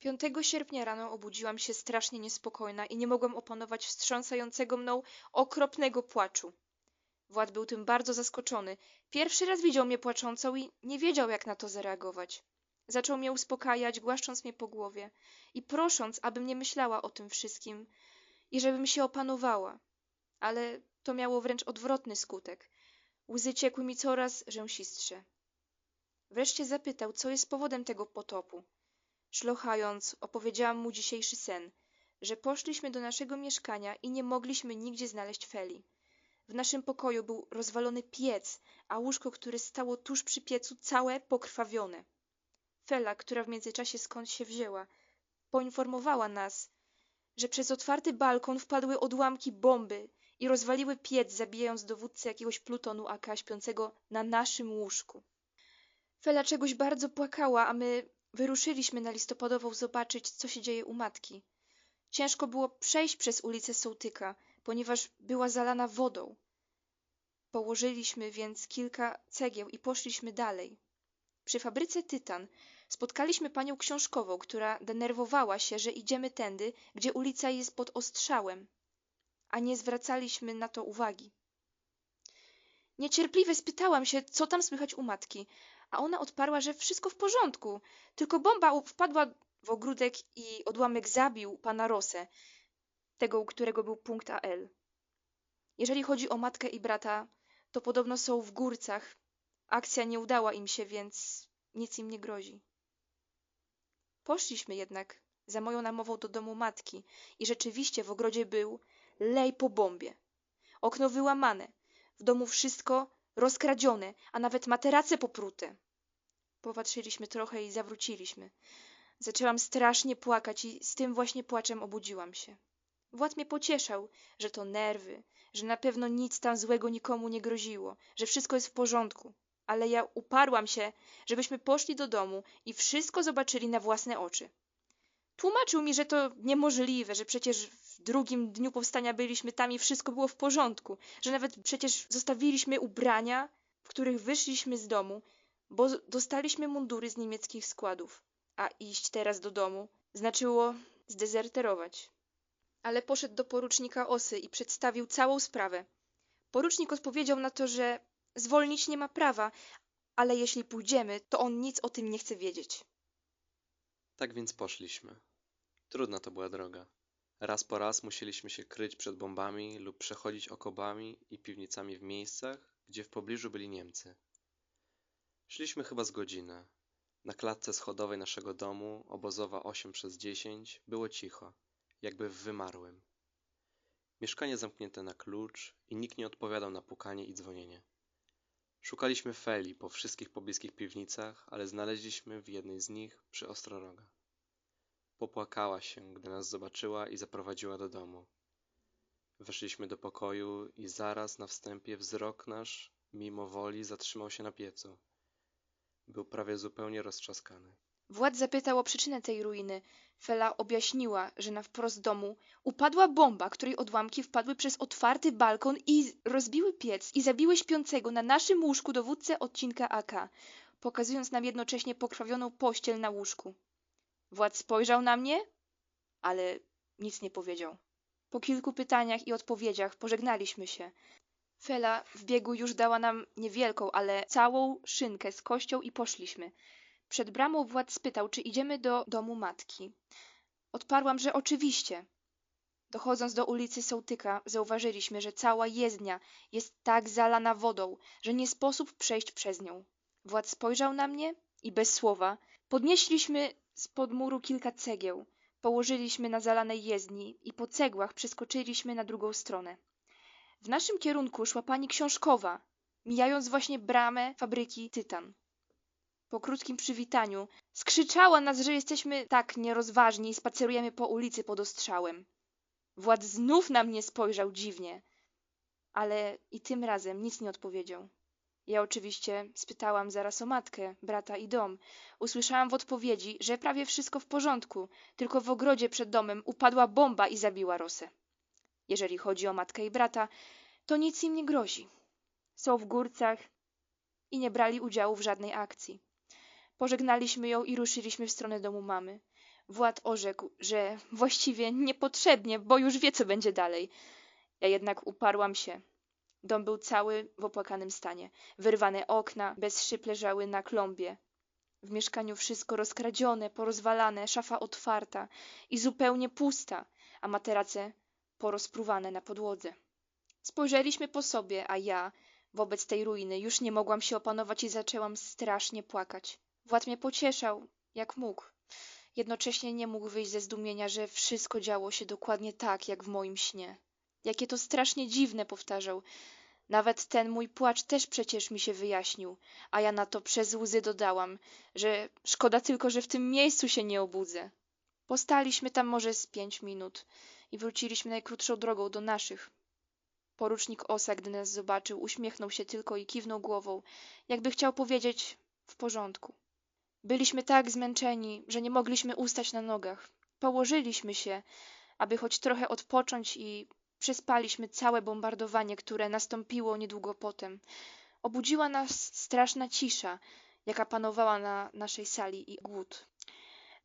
5 sierpnia rano obudziłam się strasznie niespokojna i nie mogłam opanować wstrząsającego mną okropnego płaczu. Wład był tym bardzo zaskoczony. Pierwszy raz widział mnie płaczącą i nie wiedział, jak na to zareagować. Zaczął mnie uspokajać, głaszcząc mnie po głowie i prosząc, abym nie myślała o tym wszystkim i żebym się opanowała. Ale to miało wręcz odwrotny skutek. Łzy ciekły mi coraz rzęsistsze. Wreszcie zapytał, co jest powodem tego potopu. Szlochając, opowiedziałam mu dzisiejszy sen, że poszliśmy do naszego mieszkania i nie mogliśmy nigdzie znaleźć Feli. W naszym pokoju był rozwalony piec, a łóżko, które stało tuż przy piecu, całe pokrwawione. Fela, która w międzyczasie skąd się wzięła, poinformowała nas, że przez otwarty balkon wpadły odłamki bomby i rozwaliły piec, zabijając dowódcę jakiegoś plutonu AK śpiącego na naszym łóżku. Fela czegoś bardzo płakała, a my wyruszyliśmy na listopadową zobaczyć, co się dzieje u matki. Ciężko było przejść przez ulicę Sołtyka, ponieważ była zalana wodą. Położyliśmy więc kilka cegieł i poszliśmy dalej. Przy fabryce Tytan spotkaliśmy panią książkową, która denerwowała się, że idziemy tędy, gdzie ulica jest pod ostrzałem, a nie zwracaliśmy na to uwagi. Niecierpliwie spytałam się, co tam słychać u matki, a ona odparła, że wszystko w porządku, tylko bomba wpadła w ogródek i odłamek zabił pana Rosę, tego, u którego był punkt AL. Jeżeli chodzi o matkę i brata, to podobno są w górcach. Akcja nie udała im się, więc nic im nie grozi. Poszliśmy jednak za moją namową do domu matki i rzeczywiście w ogrodzie był lej po bombie. Okno wyłamane, w domu wszystko rozkradzione, a nawet materace poprute. Popatrzyliśmy trochę i zawróciliśmy. Zaczęłam strasznie płakać i z tym właśnie płaczem obudziłam się. Wład mnie pocieszał, że to nerwy, że na pewno nic tam złego nikomu nie groziło, że wszystko jest w porządku. Ale ja uparłam się, żebyśmy poszli do domu i wszystko zobaczyli na własne oczy. Tłumaczył mi, że to niemożliwe, że przecież w drugim dniu powstania byliśmy tam i wszystko było w porządku, że nawet przecież zostawiliśmy ubrania, w których wyszliśmy z domu, bo dostaliśmy mundury z niemieckich składów, a iść teraz do domu znaczyło zdezerterować. Ale poszedł do porucznika Osy i przedstawił całą sprawę. Porucznik odpowiedział na to, że zwolnić nie ma prawa, ale jeśli pójdziemy, to on nic o tym nie chce wiedzieć. Tak więc poszliśmy. Trudna to była droga. Raz po raz musieliśmy się kryć przed bombami lub przechodzić okobami i piwnicami w miejscach, gdzie w pobliżu byli Niemcy. Szliśmy chyba z godzinę. Na klatce schodowej naszego domu, obozowa 8 przez 10, było cicho, jakby w wymarłym. Mieszkanie zamknięte na klucz i nikt nie odpowiadał na pukanie i dzwonienie. Szukaliśmy Feli po wszystkich pobliskich piwnicach, ale znaleźliśmy w jednej z nich przy Ostroroga. Popłakała się, gdy nas zobaczyła i zaprowadziła do domu. Weszliśmy do pokoju i zaraz na wstępie wzrok nasz, mimo woli, zatrzymał się na piecu. Był prawie zupełnie roztrzaskany. Wład zapytał o przyczynę tej ruiny. Fela objaśniła, że na wprost domu upadła bomba, której odłamki wpadły przez otwarty balkon i rozbiły piec i zabiły śpiącego na naszym łóżku dowódcę odcinka AK, pokazując nam jednocześnie pokrwawioną pościel na łóżku. Wład spojrzał na mnie, ale nic nie powiedział. Po kilku pytaniach i odpowiedziach pożegnaliśmy się. Fela w biegu już dała nam niewielką, ale całą szynkę z kością i poszliśmy. Przed bramą Wład spytał, czy idziemy do domu matki. Odparłam, że oczywiście. Dochodząc do ulicy Sołtyka, zauważyliśmy, że cała jezdnia jest tak zalana wodą, że nie sposób przejść przez nią. Wład spojrzał na mnie i bez słowa podnieśliśmy spod muru kilka cegieł, położyliśmy na zalanej jezdni i po cegłach przeskoczyliśmy na drugą stronę. W naszym kierunku szła pani książkowa, mijając właśnie bramę fabryki Tytan. Po krótkim przywitaniu skrzyczała nas, że jesteśmy tak nierozważni i spacerujemy po ulicy pod ostrzałem. Wład znów na mnie spojrzał dziwnie, ale i tym razem nic nie odpowiedział. Ja oczywiście spytałam zaraz o matkę, brata i dom. Usłyszałam w odpowiedzi, że prawie wszystko w porządku, tylko w ogrodzie przed domem upadła bomba i zabiła Rosę. Jeżeli chodzi o matkę i brata, to nic im nie grozi. Są w górcach i nie brali udziału w żadnej akcji. Pożegnaliśmy ją i ruszyliśmy w stronę domu mamy. Wład orzekł, że właściwie niepotrzebnie, bo już wie, co będzie dalej. Ja jednak uparłam się. Dom był cały w opłakanym stanie. Wyrwane okna bez szyb leżały na klombie. W mieszkaniu wszystko rozkradzione, porozwalane, szafa otwarta i zupełnie pusta, a materace porozpruwane na podłodze. Spojrzeliśmy po sobie, a ja wobec tej ruiny już nie mogłam się opanować i zaczęłam strasznie płakać. Wład mnie pocieszał, jak mógł. Jednocześnie nie mógł wyjść ze zdumienia, że wszystko działo się dokładnie tak, jak w moim śnie. Jakie to strasznie dziwne, powtarzał. Nawet ten mój płacz też przecież mi się wyjaśnił, a ja na to przez łzy dodałam, że szkoda tylko, że w tym miejscu się nie obudzę. Postaliśmy tam może z pięć minut i wróciliśmy najkrótszą drogą do naszych. Porucznik Osa, gdy nas zobaczył, uśmiechnął się tylko i kiwnął głową, jakby chciał powiedzieć w porządku. Byliśmy tak zmęczeni, że nie mogliśmy ustać na nogach. Położyliśmy się, aby choć trochę odpocząć i przespaliśmy całe bombardowanie, które nastąpiło niedługo potem. Obudziła nas straszna cisza, jaka panowała na naszej sali i głód.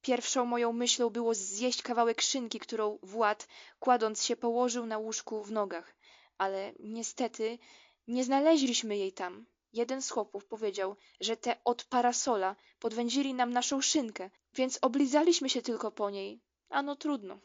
Pierwszą moją myślą było zjeść kawałek szynki, którą Wład, kładąc się, położył na łóżku w nogach. Ale niestety nie znaleźliśmy jej tam. Jeden z chłopów powiedział, że te od parasola podwędzili nam naszą szynkę, więc oblizaliśmy się tylko po niej. Ano trudno.